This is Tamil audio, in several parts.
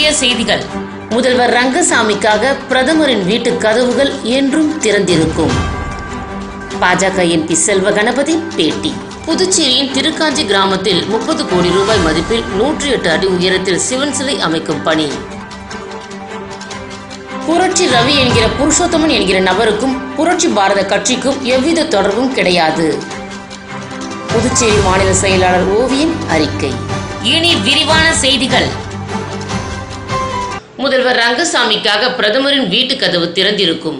முக்கிய செய்திகள். முதல்வர் ரங்கசாமிக்காக பிரதமரின் வீட்டு கதவுகள் என்றும் திறந்திருக்கும். பாஜக எம்பி செல்வ கணபதி பேட்டி. புதுச்சேரியின் திருக்காஞ்சி கிராமத்தில் முப்பது கோடி ரூபாய் மதிப்பில் நூற்றி எட்டு அடி உயரத்தில் சிவன் சிலை அமைக்கும் பணி. புரட்சி ரவி என்கிற புருஷோத்தமன் என்கிற நபருக்கும் புரட்சி பாரத கட்சிக்கும் எவ்வித தொடர்பும் கிடையாது. புதுச்சேரி மாநில செயலாளர் ஓவியம் அறிக்கை. இனி விரிவான செய்திகள். முதல்வர் ரங்கசாமிக்காக பிரதமரின் வீட்டு கதவு திறந்திருக்கும்.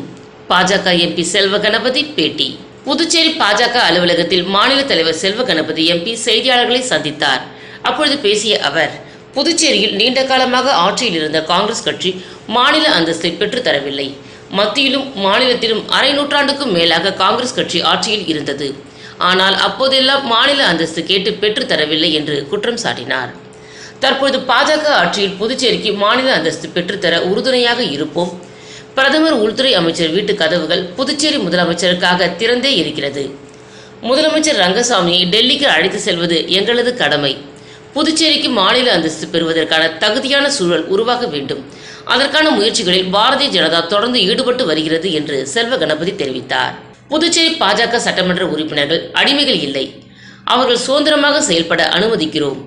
பாஜக எம்பி செல்வ கணபதி பேட்டி. புதுச்சேரி பாஜக அலுவலகத்தில் மாநில தலைவர் செல்வ கணபதி எம்பி செய்தியாளர்களை சந்தித்தார். அப்பொழுது பேசிய அவர் புதுச்சேரியில் நீண்ட காலமாக ஆட்சியில் இருந்த காங்கிரஸ் கட்சி மாநில அந்தஸ்தை பெற்றுத் தரவில்லை. மத்தியிலும் மாநிலத்திலும் அரை நூற்றாண்டுக்கும் மேலாக காங்கிரஸ் கட்சி ஆட்சியில் இருந்தது. ஆனால் அப்போதெல்லாம் மாநில அந்தஸ்து கேட்டு பெற்றுத் தரவில்லை என்று குற்றம் சாட்டினார். தற்பொழுது பாஜக ஆட்சியில் புதுச்சேரிக்கு மாநில அந்தஸ்து பெற்றுத்தர உறுதுணையாக இருப்போம். பிரதமர் உள்துறை அமைச்சர் வீட்டு கதவுகள் புதுச்சேரி முதலமைச்சருக்காக திறந்தே இருக்கிறது. முதலமைச்சர் ரங்கசாமியை டெல்லிக்கு அழைத்து செல்வது எங்களது கடமை. புதுச்சேரிக்கு மாநில அந்தஸ்து பெறுவதற்கான தகுதியான சூழல் உருவாக வேண்டும். அதற்கான முயற்சிகளில் பாரதிய ஜனதா தொடர்ந்து ஈடுபட்டு வருகிறது என்று செல்வ கணபதி தெரிவித்தார். புதுச்சேரி பாஜக சட்டமன்ற உறுப்பினர்கள் அடிமைகள் இல்லை. அவர்கள் சுதந்திரமாக செயல்பட அனுமதிக்கிறோம்.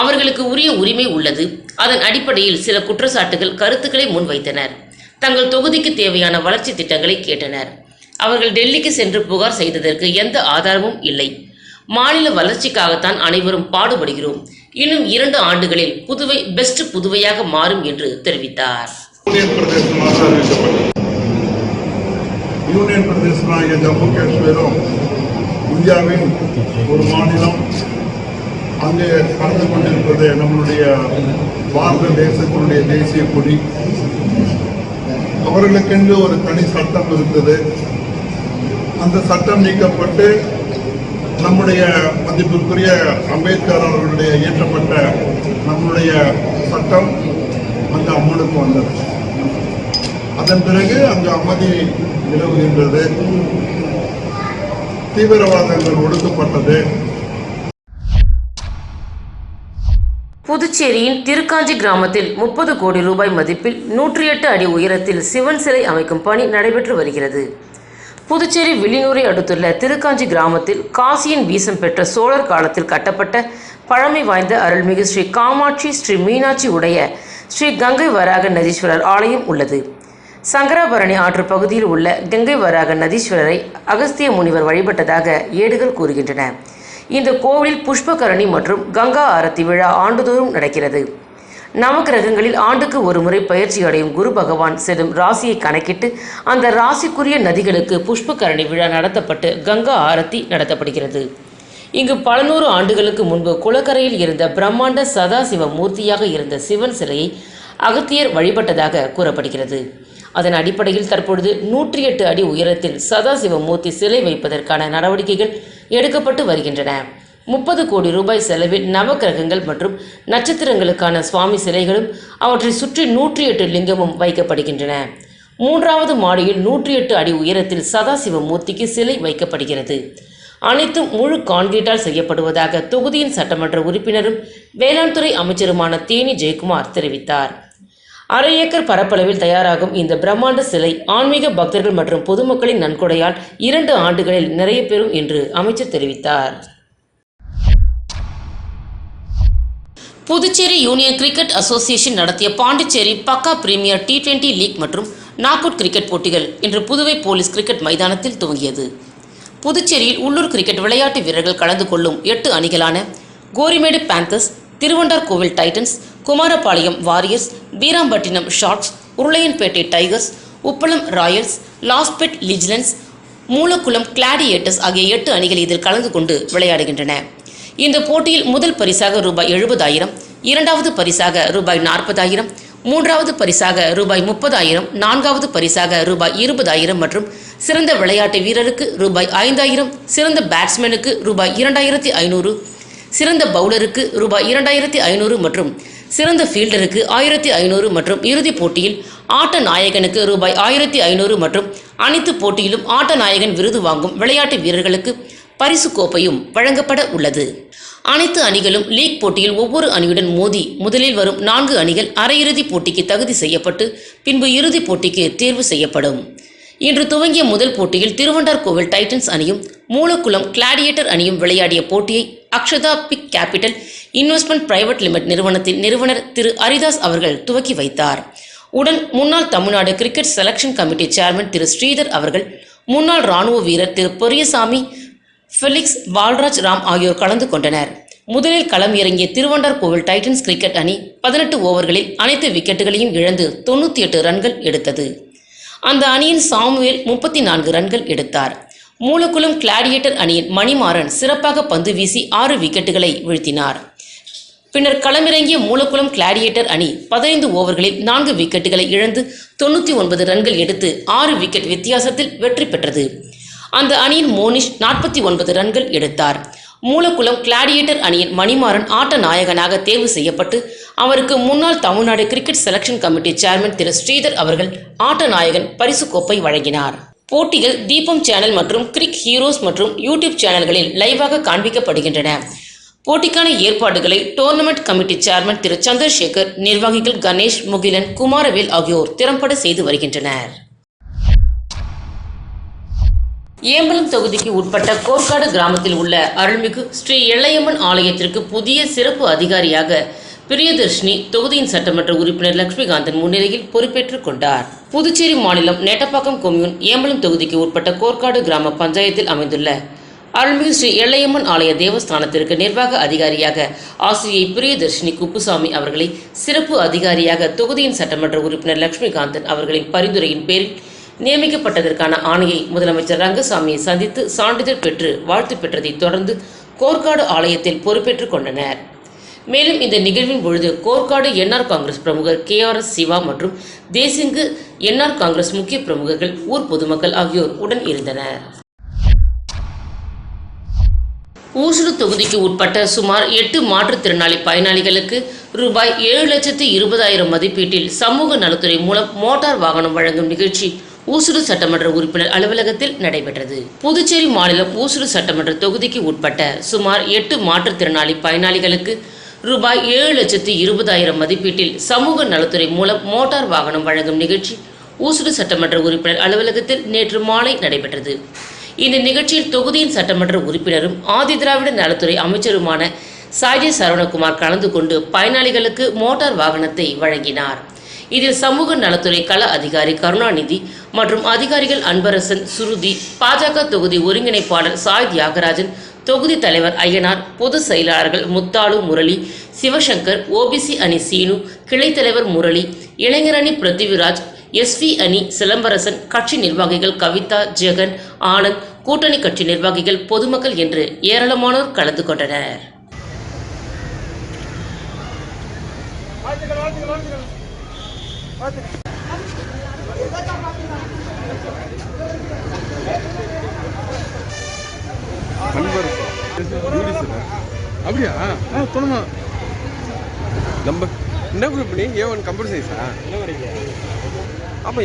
அவர்களுக்கு உரிய உரிமை உள்ளது. அதன் அடிப்படையில் சில குற்றச்சாட்டுகள் கருத்துக்களை முன்வைத்தனர். தங்கள் தொகுதிக்கு தேவையான வளர்ச்சி திட்டங்களை கேட்டனர். அவர்கள் டெல்லிக்கு சென்று புகார் செய்ததற்கு எந்த ஆதாரமும் இல்லை. மாநில வளர்ச்சிக்காகத்தான் அனைவரும் பாடுபடுகிறோம். இன்னும் இரண்டு ஆண்டுகளில் புதுவை பெஸ்ட் புதுவையாக மாறும் என்று தெரிவித்தார். யூனியன் பிரதேசமாக ஜம்மு காஷ்மீரும் இந்தியாவின் ஒரு மாநிலம். அங்கே கலந்து கொண்டிருப்பது நம்மளுடைய பாரத தேசத்தினுடைய தேசிய கொடி. அவர்களுக்கென்று ஒரு தனி சட்டம் இருந்தது. அந்த சட்டம் நீக்கப்பட்டு நம்முடைய மதிப்பிற்குரிய அம்பேத்கர் அவர்களுடைய இயற்றப்பட்ட நம்முடைய சட்டம் அந்த அம்மனுக்கு வந்தது. அதன் பிறகு அங்கு அமைதி நிலவுகின்றது. தீவிரவாதங்கள் ஒடுக்கப்பட்டது. புதுச்சேரியின் திருக்காஞ்சி கிராமத்தில் முப்பது கோடி ரூபாய் மதிப்பில் நூற்றி எட்டு அடி உயரத்தில் சிவன் சிலை அமைக்கும் பணி நடைபெற்று வருகிறது. புதுச்சேரி வில்லியனூரை அடுத்துள்ள திருக்காஞ்சி கிராமத்தில் காசியின் வீசம் பெற்ற சோழர் காலத்தில் கட்டப்பட்ட பழமை வாய்ந்த அருள்மிகு ஸ்ரீ காமாட்சி ஸ்ரீ மீனாட்சி உடைய ஸ்ரீ கங்கை வராக நதீஸ்வரர் ஆலயம் உள்ளது. சங்கராபரணி ஆற்று பகுதியில் உள்ள கங்கை வராக நதீஸ்வரரை அகஸ்திய முனிவர் வழிபட்டதாக ஏடுகள் கூறுகின்றன. இந்த கோவிலில் புஷ்பகரணி மற்றும் கங்கா ஆரத்தி விழா ஆண்டுதோறும் நடக்கிறது. நவகிரகங்களில் ஆண்டுக்கு ஒரு முறை பயிற்சி அடையும் குரு பகவான் செல்லும் ராசியை கணக்கிட்டு அந்த ராசிக்குரிய நதிகளுக்கு புஷ்பகரணி விழா நடத்தப்பட்டு கங்கா ஆரத்தி நடத்தப்படுகிறது. இங்கு பல நூறு ஆண்டுகளுக்கு முன்பு குளக்கரையில் இருந்த பிரம்மாண்ட சதாசிவ மூர்த்தியாக இருந்த சிவன் சிலையை அகத்தியர் வழிபட்டதாக கூறப்படுகிறது. அதன் அடிப்படையில் தற்பொழுது நூற்றி எட்டு அடி உயரத்தில் சதாசிவ மூர்த்தி சிலை வைப்பதற்கான நடவடிக்கைகள் எடுக்கப்பட்டு வருகின்றன. முப்பது கோடி ரூபாய் செலவில் நவக்கிரகங்கள் மற்றும் நட்சத்திரங்களுக்கான சுவாமி சிலைகளும் அவற்றை சுற்றி நூற்றி எட்டு லிங்கமும் வைக்கப்படுகின்றன. மூன்றாவது மாடியில் நூற்றி எட்டு அடி உயரத்தில் சதாசிவ மூர்த்திக்கு சிலை வைக்கப்படுகிறது. அனைத்தும் முழு கான்கிரீட்டால் செய்யப்படுவதாக தொகுதியின் சட்டமன்ற உறுப்பினரும் வேளாண் துறை அமைச்சருமான தேனி ஜெயக்குமார் தெரிவித்தார். அரை ஏக்கர் பரப்பளவில் தயாராகும் இந்த பிரம்மாண்ட சிலை ஆன்மீக பக்தர்கள் மற்றும் பொதுமக்களின் நன்கொடையால் இரண்டு ஆண்டுகளில் நிறைய பெறும் என்று அமைச்சர் தெரிவித்தார். புதுச்சேரி யூனியன் கிரிக்கெட் அசோசியேஷன் நடத்திய பாண்டிச்சேரி பக்கா பிரீமியர் டி டுவெண்டி லீக் மற்றும் நாக் அவுட் கிரிக்கெட் போட்டிகள் இன்று புதுவை போலீஸ் கிரிக்கெட் மைதானத்தில் துவங்கியது. புதுச்சேரியில் உள்ளூர் கிரிக்கெட் விளையாட்டு வீரர்கள் கலந்து கொள்ளும் எட்டு அணிகளான Gorimedu panthers Thiruvandar Kovil titans Kumarapalayam warriors Veerampattinam sharks Orleanpet tigers Uppalam royals Lawspet லிஜ்லன்ஸ் Moolakulam gladiators ஆகிய எட்டு அணிகள் இதில் கலந்து கொண்டு விளையாடுகின்றன. இந்த போட்டியில் முதல் பரிசாக ரூபாய் எழுபதாயிரம் இரண்டாவது பரிசாக ரூபாய் நாற்பதாயிரம் மூன்றாவது பரிசாக ரூபாய் முப்பதாயிரம் நான்காவது பரிசாக ரூபாய் இருபதாயிரம் மற்றும் சிறந்த விளையாட்டு வீரருக்கு ரூபாய் ஐந்தாயிரம் சிறந்த பேட்ஸ்மேனுக்கு ரூபாய் இரண்டாயிரத்தி ஐநூறு சிறந்த பவுலருக்கு ரூபாய் இரண்டாயிரத்தி ஐநூறு மற்றும் சிறந்த ஃபீல்டருக்கு ஆயிரத்தி ஐநூறு மற்றும் இறுதிப் போட்டியில் ஆட்ட நாயகனுக்கு ரூபாய் ஆயிரத்தி ஐநூறு மற்றும் அனைத்து போட்டியிலும் ஆட்ட நாயகன் விருது வாங்கும் விளையாட்டு வீரர்களுக்கு பரிசு கோப்பையும் வழங்கப்பட உள்ளது. அனைத்து அணிகளும் லீக் போட்டியில் ஒவ்வொரு அணியுடன் மோதி முதலில் வரும் நான்கு அணிகள் அரையிறுதிப் போட்டிக்கு தகுதி செய்யப்பட்டு பின்பு இறுதிப் போட்டிக்கு தேர்வு செய்யப்படும். இன்று துவங்கிய முதல் போட்டியில் திருவண்டார்கோவில் டைட்டன்ஸ் அணியும் மூலக்குளம் கிளாடியேட்டர் அணியும் விளையாடிய போட்டியை Akshata big capital investment private limit நிறுவனத்தின் நிறுவனர் திரு அரிதாஸ் அவர்கள் துவக்கி வைத்தார். உடன் முன்னாள் Tamil Nadu cricket selection committee chairman Thiru Sridhar அவர்கள் முன்னாள் ராணுவ வீரர் திரு பெரியசாமி ஃபெலிக்ஸ் பால்ராஜ் ராம் ஆகியோர் கலந்து கொண்டனர். முதலில் களம் இறங்கிய திருவண்டார் கோவில் டைட்டன்ஸ் கிரிக்கெட் அணி பதினெட்டு ஓவர்களில் அனைத்து விக்கெட்டுகளையும் இழந்து தொண்ணூற்றி எட்டு ரன்கள் எடுத்தது. அந்த அணியின் சாமுவேல் முப்பத்தி நான்கு ரன்கள் எடுத்தார். மூலக்குளம் கிளாடியேட்டர் அணியின் மணிமாறன் சிறப்பாக பந்து வீசி ஆறு விக்கெட்டுகளை வீழ்த்தினார். பின்னர் களமிறங்கிய மூலக்குளம் கிளாடியேட்டர் அணி பதினைந்து ஓவர்களில் நான்கு விக்கெட்டுகளை இழந்து தொண்ணூற்றி ஒன்பது ரன்கள் எடுத்து ஆறு விக்கெட் வித்தியாசத்தில் வெற்றி பெற்றது. அந்த அணியின் மோனிஷ் நாற்பத்தி ஒன்பது ரன்கள் எடுத்தார். மூலக்குளம் கிளாடியேட்டர் அணியின் மணிமாறன் ஆட்ட நாயகனாக தேர்வு செய்யப்பட்டு அவருக்கு முன்னாள் Tamil Nadu cricket selection committee chairman Thiru Sridhar அவர்கள் ஆட்ட நாயகன் பரிசு கோப்பை வழங்கினார். போட்டிகள் தீபம் சேனல் மற்றும் கிரிக் ஹீரோஸ் மற்றும் யூடியூப் சேனல்களில் லைவாக காண்பிக்கப்படுகின்றன. போட்டிக்கான ஏற்பாடுகளை tournament committee chairman Thiru Chandrasekar நிர்வாகிகள் கணேஷ் முகிலன் குமாரவேல் ஆகியோர் திறம்பட செய்து வருகின்றனர். ஏம்பலம் தொகுதிக்கு உட்பட்ட கோர்க்காடு கிராமத்தில் உள்ள அருள்மிகு ஸ்ரீ எல்லையம்மன் ஆலயத்திற்கு புதிய சிறப்பு அதிகாரியாக பிரியதர்ஷினி தொகுதியின் சட்டமன்ற உறுப்பினர் லட்சுமிகாந்தன் முன்னிலையில் பொறுப்பேற்றுக் கொண்டார். புதுச்சேரி மாநிலம் நேட்டப்பாக்கம் கொம்யூன் ஏம்பலம் தொகுதிக்கு உட்பட்ட கோர்க்காடு கிராம பஞ்சாயத்தில் அமைந்துள்ள அருள்மிகு ஸ்ரீ எல்லையம்மன் ஆலய தேவஸ்தானத்திற்கு நிர்வாக அதிகாரியாக ஆசிரியை பிரியதர்ஷினி குப்புசாமி அவர்களை சிறப்பு அதிகாரியாக தொகுதியின் சட்டமன்ற உறுப்பினர் லட்சுமிகாந்தன் அவர்களின் பரிந்துரையின் பேரில் நியமிக்கப்பட்டதற்கான ஆணையை முதலமைச்சர் ரங்கசாமியை சந்தித்து சான்றிதழ் பெற்று வாழ்த்து பெற்றதைத் தொடர்ந்து கோர்க்காடு ஆலயத்தில் பொறுப்பேற்றுக் கொண்டனர். மேலும் இந்த நிகழ்வின் பொழுது கோர்க்காடு என்ஆர் காங்கிரஸ் பிரமுகர் கே ஆர் எஸ் சிவா மற்றும் தேசிங்கு என்ஆர் காங்கிரஸ் முக்கிய பிரமுகர்கள் ஊர் பொதுமக்கள் ஆகியோர் உடன் இருந்தனர். ஊசுடு தொகுதிக்கு உட்பட்ட சுமார் எட்டு மாற்றுத்திறனாளி பயனாளிகளுக்கு ரூபாய் ஏழு லட்சத்து இருபதாயிரம் மதிப்பீட்டில் சமூக நலத்துறை மூலம் மோட்டார் வாகனம் வழங்கும் நிகழ்ச்சி ஊசுடு சட்டமன்ற உறுப்பினர் அலுவலகத்தில் நடைபெற்றது. புதுச்சேரி மாநிலம் ஊசுடு சட்டமன்ற தொகுதிக்கு உட்பட்ட சுமார் எட்டு மாற்றுத்திறனாளி பயனாளிகளுக்கு ரூபாய் ஏழு லட்சத்து இருபதாயிரம் மதிப்பீட்டில் சமூக நலத்துறை மூலம் மோட்டார் வாகனம் வழங்கும் நிகழ்ச்சி ஊசுடு சட்டமன்ற உறுப்பினர் அலுவலகத்தில் நேற்று மாலை நடைபெற்றது. இந்த நிகழ்ச்சியில் தொகுதியின் சட்டமன்ற உறுப்பினரும் ஆதிதிராவிட நலத்துறை அமைச்சருமான சாய்ஜி சரவணகுமார் கலந்து கொண்டு பயனாளிகளுக்கு மோட்டார் வாகனத்தை வழங்கினார். இதில் சமூக நலத்துறை கள அதிகாரி கருணாநிதி மற்றும் அதிகாரிகள் அன்பரசன் சுருதி பாஜக தொகுதி ஒருங்கிணைப்பாளர் சாய் தியாகராஜன் தொகுதி தலைவர் ஐயனார் பொதுச் செயலாளர்கள் முத்தாலு முரளி சிவசங்கர் ஓபிசி அணி சீனு கிளைத்தலைவர் முரளி இளைஞரணி பிருத்திவிராஜ் எஸ்வி அணி சிலம்பரசன் கட்சி நிர்வாகிகள் கவிதா ஜெகன் ஆனந்த் கூட்டணி கட்சி நிர்வாகிகள் பொதுமக்கள் என்று ஏராளமானோர் கலந்து கொண்டனர். அன்பர் அப்படியா ஆ சொல்லுமா நம்ம என்ன குரூப் நீ ஏ ஒன் கம்ப்யூட்டர் சயின்ஸா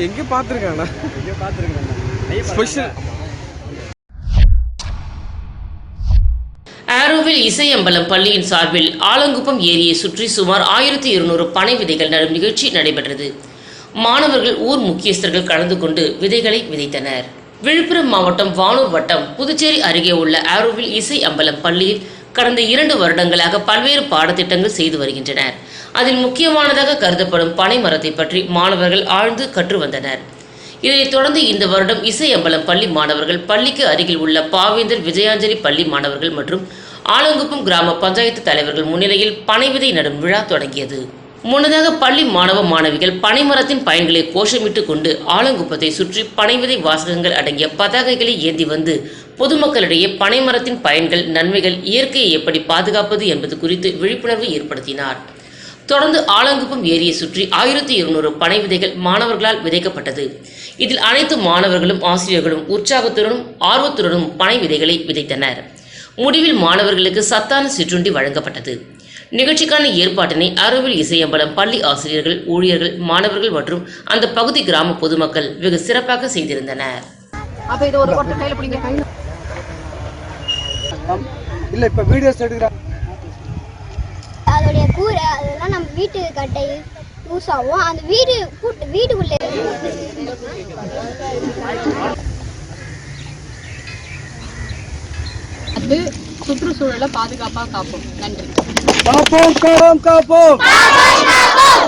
எங்கே பார்த்துருக்காண்ணா எங்கேயோ பார்த்துருக்கேன் ஸ்பெஷல் ஆரோவில் இசையம்பலம் பள்ளியின் சார்பில் ஆலங்குப்பம் ஏரியை சுற்றி சுமார் ஆயிரத்தி இருநூறு பனை விதைகள் நடும் நிகழ்ச்சி நடைபெற்றது. மாணவர்கள் ஊர் முக்கியஸ்தர்கள் கலந்து கொண்டு விதைகளை விதைத்தனர். விழுப்புரம் மாவட்டம் வானூர் வட்டம் புதுச்சேரி அருகே உள்ள ஆரோவில் இசை அம்பலம் பள்ளியில் கடந்த இரண்டு வருடங்களாக பல்வேறு பாடத்திட்டங்கள் செய்து வருகின்றனர். அதில் முக்கியமானதாக கருதப்படும் பனை மரத்தை பற்றி மாணவர்கள் ஆழ்ந்து கற்று வந்தனர். இதனைத் தொடர்ந்து இந்த வருடம் இசை அம்பலம் பள்ளி மாணவர்கள் பள்ளிக்கு அருகில் உள்ள பாவேந்தர் விஜயாஞ்சலி பள்ளி மாணவர்கள் மற்றும் ஆலங்குப்பம் கிராம பஞ்சாயத்து தலைவர்கள் முன்னிலையில் பனை விதை நடும் விழா தொடங்கியது. முன்னதாக பள்ளி மாணவ மாணவிகள் பனைமரத்தின் பயன்களை கோஷமிட்டு கொண்டு ஆலங்குப்பத்தை சுற்றி பனை விதை வாசகங்கள் அடங்கிய பதாகைகளை ஏந்தி வந்து பொதுமக்களிடையே பனைமரத்தின் பயன்கள் நன்மைகள் இயற்கையை எப்படி பாதுகாப்பது என்பது குறித்து விழிப்புணர்வு ஏற்படுத்தினார். தொடர்ந்து ஆலங்குப்பம் ஏரியை சுற்றி ஆயிரத்தி இருநூறு பனை விதைகள் மாணவர்களால் விதைக்கப்பட்டது. இதில் அனைத்து மாணவர்களும் ஆசிரியர்களும் உற்சாகத்துடனும் ஆர்வத்துடனும் பனை விதைகளை விதைத்தனர். முடிவில் மாணவர்களுக்கு சத்தான சிற்றுண்டி வழங்கப்பட்டது. நிகழ்ச்சிக்கான ஏற்பாட்டினை அருவில் இசையம்பலம் பள்ளி ஆசிரியர்கள் ஊழியர்கள் மாணவர்கள் மற்றும் அந்த பகுதி கிராம பொதுமக்கள் வெகு சிறப்பாக செய்திருந்தனர். அப்ப இது ஒரு கொட்டை கையில பிடிங்க. கம் இல்லை இப்போ வீடியோஸ் எடுக்கிறாங்க அதோடைய கூரை அதெல்லாம் நம்ம வீட்டு கட்டை யூஸ் ஆகும் அந்த வீடு கூட்டு வீட்டுக்குள்ளே அது சுற்றுச்சூழலை பாதுகாப்பாக காப்போம். நன்றி. காப்போம் காப்போம் காப்போம்.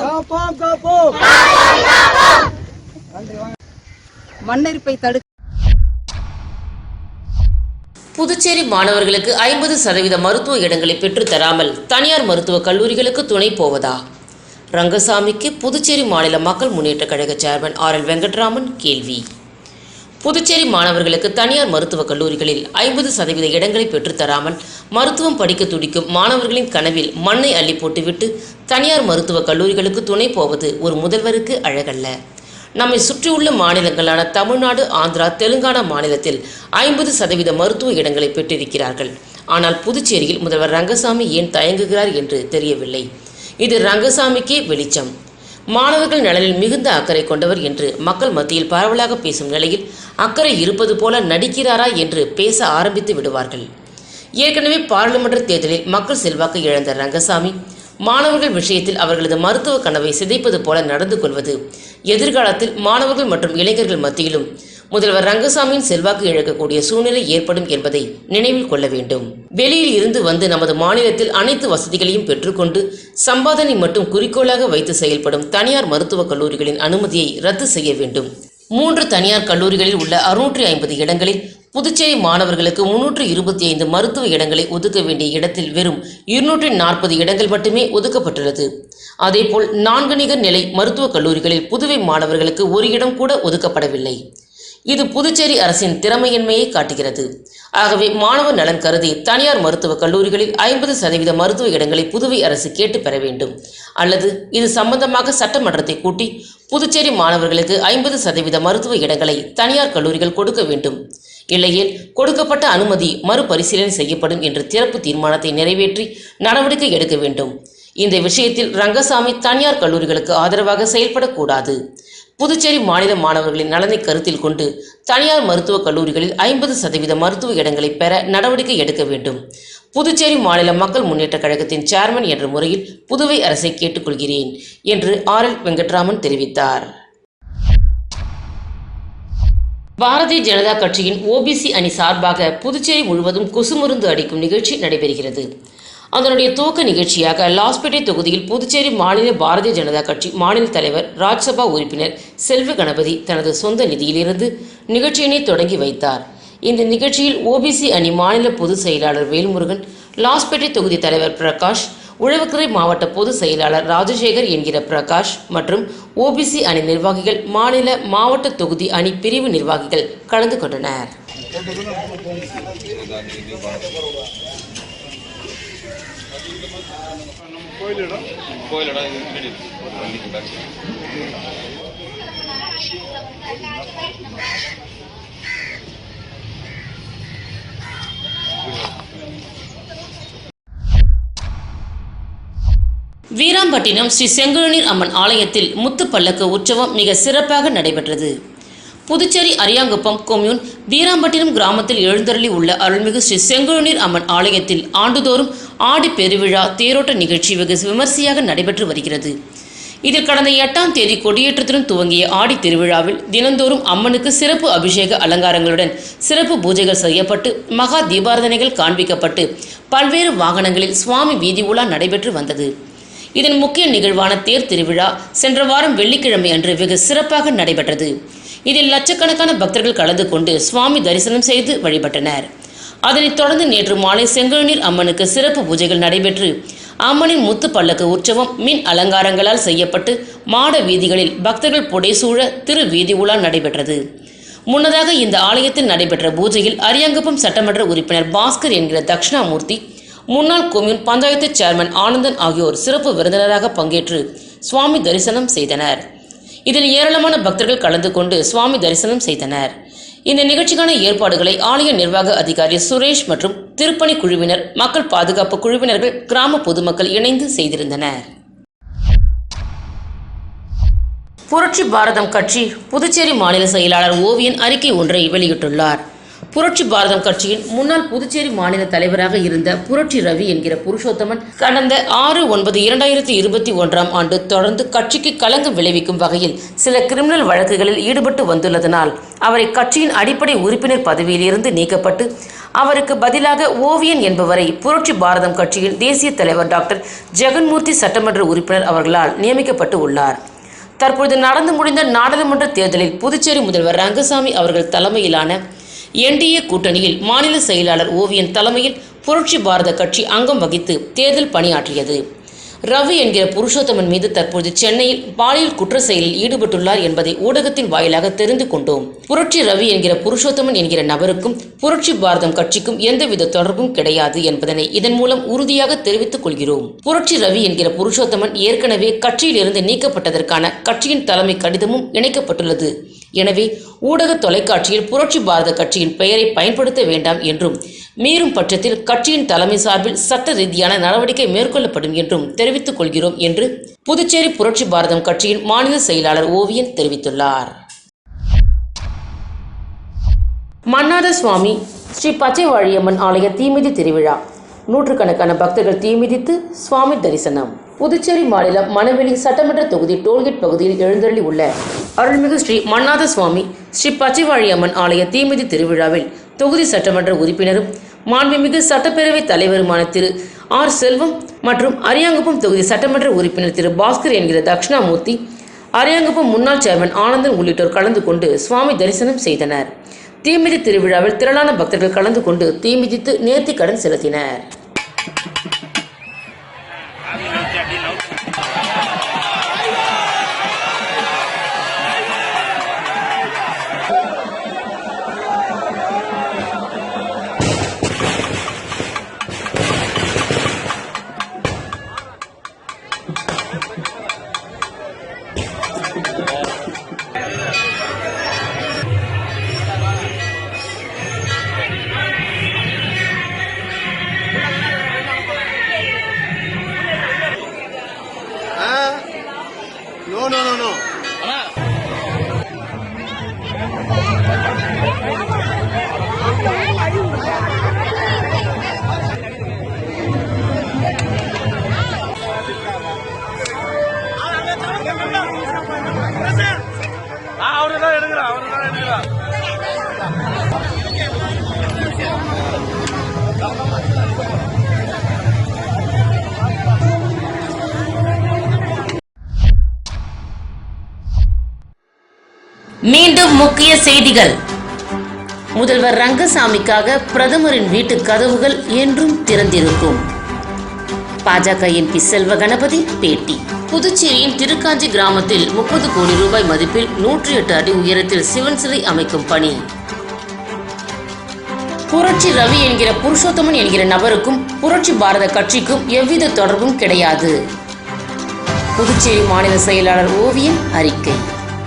காப்போம் காப்போம். மண்ணரிப்பை தடுக்க புதுச்சேரி மாணவர்களுக்கு ஐம்பது சதவீத மருத்துவ இடங்களை பெற்றுத் தராமல் தனியார் மருத்துவக் கல்லூரிகளுக்கு துணை போவதா? ரங்கசாமிக்கு புதுச்சேரி மாநில மக்கள் முன்னேற்றக் கழக சேர்மன் ஆர் எல் வெங்கட்ராமன் கேள்வி. புதுச்சேரி மாணவர்களுக்கு தனியார் மருத்துவக் கல்லூரிகளில் ஐம்பது சதவீத இடங்களை பெற்றுத் தராமல் மருத்துவம் படிக்க துடிக்கும் மாணவர்களின் கனவில் மண்ணை அள்ளி போட்டுவிட்டு தனியார் மருத்துவக் கல்லூரிகளுக்கு துணை போவது ஒரு முதல்வருக்கு அழகல்ல. நம்மை சுற்றியுள்ள மாநிலங்களான தமிழ்நாடு ஆந்திரா தெலுங்கானா மாநிலத்தில் ஐம்பது சதவீத மருத்துவ இடங்களை பெற்றிருக்கிறார்கள். ஆனால் புதுச்சேரியில் முதல்வர் ரங்கசாமி ஏன் தயங்குகிறார் என்று தெரியவில்லை. இது ரங்கசாமிக்கே வெளிச்சம். மாணவர்கள் நலனில் மிகுந்த அக்கறை கொண்டவர் என்று மக்கள் மத்தியில் பரவலாக பேசும் நிலையில் அக்கறை இருப்பது போல நடிக்கிறாரா என்று பேச ஆரம்பித்து விடுவார்கள். ஏற்கனவே பாராளுமன்ற தேர்தலில் மக்கள் செல்வாக்கு இழந்த ரங்கசாமி மாணவர்கள் விஷயத்தில் அவர்களது மருத்துவ கனவை சிதைப்பது போல நடந்து கொள்வது எதிர்காலத்தில் மாணவர்கள் மற்றும் இளைஞர்கள் மத்தியிலும் முதல்வர் ரங்கசாமியின் செல்வாக்கு இழக்கக்கூடிய சூழ்நிலை ஏற்படும் என்பதை நினைவில் கொள்ள வேண்டும். வெளியில் இருந்து வந்து நமது மாநிலத்தில் அனைத்து வசதிகளையும் பெற்றுக்கொண்டு சம்பாதனை மட்டும் குறிக்கோளாக வைத்து செயல்படும் தனியார் மருத்துவக் கல்லூரிகளின் அனுமதியை ரத்து செய்ய வேண்டும். மூன்று தனியார் கல்லூரிகளில் உள்ள அறுநூற்றி ஐம்பது இடங்களில் புதுச்சேரி மாணவர்களுக்கு முன்னூற்று இருபத்தி ஐந்து மருத்துவ இடங்களை ஒதுக்க வேண்டிய இடத்தில் வெறும் இருநூற்றி நாற்பது இடங்கள் மட்டுமே ஒதுக்கப்பட்டுள்ளது. அதேபோல் நான்கு நிலை மருத்துவக் கல்லூரிகளில் புதுவை மாணவர்களுக்கு ஒரு இடம் கூட ஒதுக்கப்படவில்லை. இது புதுச்சேரி அரசின் திறமையின்மையை காட்டுகிறது. ஆகவே மாணவர் நலன் கருதி தனியார் மருத்துவக் கல்லூரிகளில் ஐம்பது சதவீத மருத்துவ இடங்களை புதுவை அரசு கேட்டு பெற வேண்டும். அல்லது இது சம்பந்தமாக சட்டமன்றத்தை கூட்டி புதுச்சேரி மாணவர்களுக்கு ஐம்பது சதவீத மருத்துவ இடங்களை தனியார் கல்லூரிகள் கொடுக்க வேண்டும். இல்லையில் கொடுக்கப்பட்ட அனுமதி மறுபரிசீலனை செய்யப்படும் என்ற திறப்பு தீர்மானத்தை நிறைவேற்றி நடவடிக்கை எடுக்க வேண்டும். இந்த விஷயத்தில் ரங்கசாமி தனியார் கல்லூரிகளுக்கு ஆதரவாக செயல்படக்கூடாது. புதுச்சேரி மாநில மாணவர்களின் நலனை கருத்தில் கொண்டு தனியார் மருத்துவக் கல்லூரிகளில் ஐம்பது சதவீத மருத்துவ இடங்களை பெற நடவடிக்கை எடுக்க வேண்டும். புதுச்சேரி மாநில மக்கள் முன்னேற்ற கழகத்தின் சேர்மன் என்ற முறையில் புதுவை அரசை கேட்டுக்கொள்கிறேன் என்று ஆர் எல் வெங்கட்ராமன் தெரிவித்தார். பாரதிய ஜனதா கட்சியின் ஓபிசி அணி சார்பாக புதுச்சேரி முழுவதும் கொசுமருந்து அடிக்கும் நிகழ்ச்சி நடைபெறுகிறது. அதனுடைய துவக்க நிகழ்ச்சியாக லாஸ்பேட்டை தொகுதியில் புதுச்சேரி மாநில பாரதிய ஜனதா கட்சி மாநில தலைவர் ராஜ்சபா உறுப்பினர் செல்வ கணபதி தனது சொந்த நிதியிலிருந்து நிகழ்ச்சியினை தொடங்கி வைத்தார். இந்த நிகழ்ச்சியில் ஓபிசி அணி மாநில பொதுச் செயலாளர் வேல்முருகன் லாஸ்பேட்டை தொகுதி தலைவர் பிரகாஷ் உழவுக்கரை மாவட்ட பொதுச் செயலாளர் ராஜசேகர் என்கிற பிரகாஷ் மற்றும் ஓபிசி அணி நிர்வாகிகள் மாநில மாவட்ட தொகுதி அணி பிரிவு நிர்வாகிகள் கலந்து கொண்டனர். வீராம்பட்டினம் ஸ்ரீ செங்கழுநீர் அம்மன் ஆலயத்தில் முத்துப்பல்லக்கு உற்சவம் மிக சிறப்பாக நடைபெற்றது. புதுச்சேரி அரியாங்குப்பம் கொம்யூன் வீராம்பட்டினம் கிராமத்தில் எழுந்தருளி உள்ள அருள்மிகு ஸ்ரீ செங்கழுநீர் அம்மன் ஆலயத்தில் ஆண்டுதோறும் ஆடி பெருவிழா தேரோட்ட நிகழ்ச்சி வெகு விமர்சையாக நடைபெற்று வருகிறது. இதில் கடந்த எட்டாம் தேதி கொடியேற்றத்துடன் துவங்கிய ஆடி திருவிழாவில் தினந்தோறும் அம்மனுக்கு சிறப்பு அபிஷேக அலங்காரங்களுடன் சிறப்பு பூஜைகள் செய்யப்பட்டு மகா தீபாரதனைகள் காண்பிக்கப்பட்டு பல்வேறு வாகனங்களில் சுவாமி வீதி உலா நடைபெற்று வந்தது. இதன் முக்கிய நிகழ்வான தேர் திருவிழா சென்ற வாரம் வெள்ளிக்கிழமை அன்று வெகு சிறப்பாக நடைபெற்றது. இதில் லட்சக்கணக்கான பக்தர்கள் கலந்து கொண்டு சுவாமி தரிசனம் செய்து வழிபட்டனர். அதனைத் தொடர்ந்து நேற்று மாலை செங்கழுநீர் அம்மனுக்கு சிறப்பு பூஜைகள் நடைபெற்று அம்மனின் முத்து பல்லக்கு உற்சவம் மின் அலங்காரங்களால் செய்யப்பட்டு மாட வீதிகளில் பக்தர்கள் புடைசூழ திரு வீதி உலா நடைபெற்றது. முன்னதாக இந்த ஆலயத்தில் நடைபெற்ற பூஜையில் அரியாங்குப்பம் சட்டமன்ற உறுப்பினர் பாஸ்கர் என்கிற தக்ஷணாமூர்த்தி முன்னாள் கொம்யூன் பஞ்சாயத்து சேர்மன் ஆனந்தன் ஆகியோர் சிறப்பு விருந்தினராக பங்கேற்று சுவாமி தரிசனம் செய்தனர். இதில் ஏராளமான பக்தர்கள் கலந்து கொண்டு சுவாமி தரிசனம் செய்தனர். இந்த நிகழ்ச்சிக்கான ஏற்பாடுகளை ஆலய நிர்வாக அதிகாரி சுரேஷ் மற்றும் திருப்பணி குழுவினர் மக்கள் பாதுகாப்பு குழுவினர்கள் கிராம பொதுமக்கள் இணைந்து செய்திருந்தனர். புரட்சி பாரதம் கட்சி புதுச்சேரி மாநில செயலாளர் ஓவியன் அறிக்கை ஒன்றை வெளியிட்டுள்ளார். புரட்சி பாரதம் கட்சியின் முன்னாள் புதுச்சேரி மாநில தலைவராக இருந்த புரட்சி ரவி என்கிற புருஷோத்தமன் கடந்த ஆறு ஒன்பது இரண்டாயிரத்தி இருபத்தி ஒன்றாம் ஆண்டு தொடர்ந்து கட்சிக்கு களங்கம் விளைவிக்கும் வகையில் சில கிரிமினல் வழக்குகளில் ஈடுபட்டு வந்துள்ளதனால் அவரை கட்சியின் அடிப்படை உறுப்பினர் பதவியிலிருந்து நீக்கப்பட்டு அவருக்கு பதிலாக ஓவியன் என்பவரை புரட்சி பாரதம் கட்சியின் தேசிய தலைவர் டாக்டர் ஜெகன்மூர்த்தி சட்டமன்ற உறுப்பினர் அவர்களால் நியமிக்கப்பட்டு உள்ளார். தற்பொழுது நடந்து முடிந்த நாடாளுமன்ற தேர்தலில் புதுச்சேரி முதல்வர் ரங்கசாமி அவர்கள் தலைமையிலான என்டிஏ கூட்டணியில் மாநில செயலாளர் ஓவியன் தலைமையில் புரட்சி பாரத கட்சி அங்கம் வகித்து தேர்தல் பணியாற்றியது. ரவி என்கிற புருஷோத்தமன் மீது தற்போது சென்னையில் பாலியல் குற்ற செயலில் ஈடுபட்டுள்ளார் என்பதை ஊடகத்தின் வாயிலாக தெரிந்து கொண்டோம். புரட்சி ரவி என்கிற புருஷோத்தமன் என்கிற நபருக்கும் புரட்சி பாரதம் கட்சிக்கும் எந்தவித தொடர்பும் கிடையாது என்பதனை இதன் மூலம் உறுதியாக தெரிவித்துக் கொள்கிறோம். புரட்சி ரவி என்கிற புருஷோத்தமன் ஏற்கனவே கட்சியிலிருந்து நீக்கப்பட்டதற்கான கட்சியின் தலைமை கடிதமும் இணைக்கப்பட்டுள்ளது. எனவே ஊடக தொலைக்காட்சியில் புரட்சி பாரத கட்சியின் பெயரை பயன்படுத்த வேண்டாம் என்றும் மீறும் பட்சத்தில் கட்சியின் தலைமை சார்பில் சட்ட ரீதியான நடவடிக்கை மேற்கொள்ளப்படும் என்றும் தெரிவித்துக் கொள்கிறோம் என்று புதுச்சேரி புரட்சி பாரதம் கட்சியின் மாநில செயலாளர் ஓவியன் தெரிவித்துள்ளார். மன்னாத சுவாமி ஸ்ரீ பச்சைவாழியம்மன் ஆலய தீமிதி திருவிழா. நூற்றுக்கணக்கான பக்தர்கள் தீமிதித்து சுவாமி தரிசனம். புதுச்சேரி மாநிலம் மணவெளி சட்டமன்ற தொகுதி டோல்கேட் பகுதியில் எழுந்தள்ளி உள்ள அருள்மிகு ஸ்ரீ மன்னாத சுவாமி ஸ்ரீ பச்சைவாழியம்மன் ஆலய தீமிதி திருவிழாவில் தொகுதி சட்டமன்ற உறுப்பினரும் மாண்புமிகு சட்டப்பேரவைத் தலைவருமான திரு ஆர் செல்வம் மற்றும் அரியாங்குப்பம் தொகுதி சட்டமன்ற உறுப்பினர் திரு பாஸ்கர் என்கிற தக்ஷணாமூர்த்தி அரியாங்குப்பம் முன்னாள் சேர்மன் ஆனந்தன் உள்ளிட்டோர் கலந்து கொண்டு சுவாமி தரிசனம் செய்தனர். தீமிதி திருவிழாவில் திரளான பக்தர்கள் கலந்து கொண்டு தீமிதித்து நேர்த்தி கடன் செலுத்தினர். மீண்டும் முக்கிய செய்திகள். முதல்வர் ரங்கசாமிக்காக பிரதமரின் வீட்டு கதவுகள் என்றும் திறந்திருக்கும். பாஜக எம்பி செல்வ கணபதி பேட்டி. புதுச்சேரியின் திருக்காஞ்சி கிராமத்தில் முப்பது கோடி ரூபாய் மதிப்பில் நூற்றி எட்டு அடி உயரத்தில் சிவன் சிலை அமைக்கும் பணி. புரட்சி ரவி என்கிற புருஷோத்தமன் என்கிற நபருக்கும் புரட்சி பாரத கட்சிக்கும் எவ்வித தொடர்பும் கிடையாது. புதுச்சேரி மாநில செயலாளர் ஓவியன் அறிக்கை.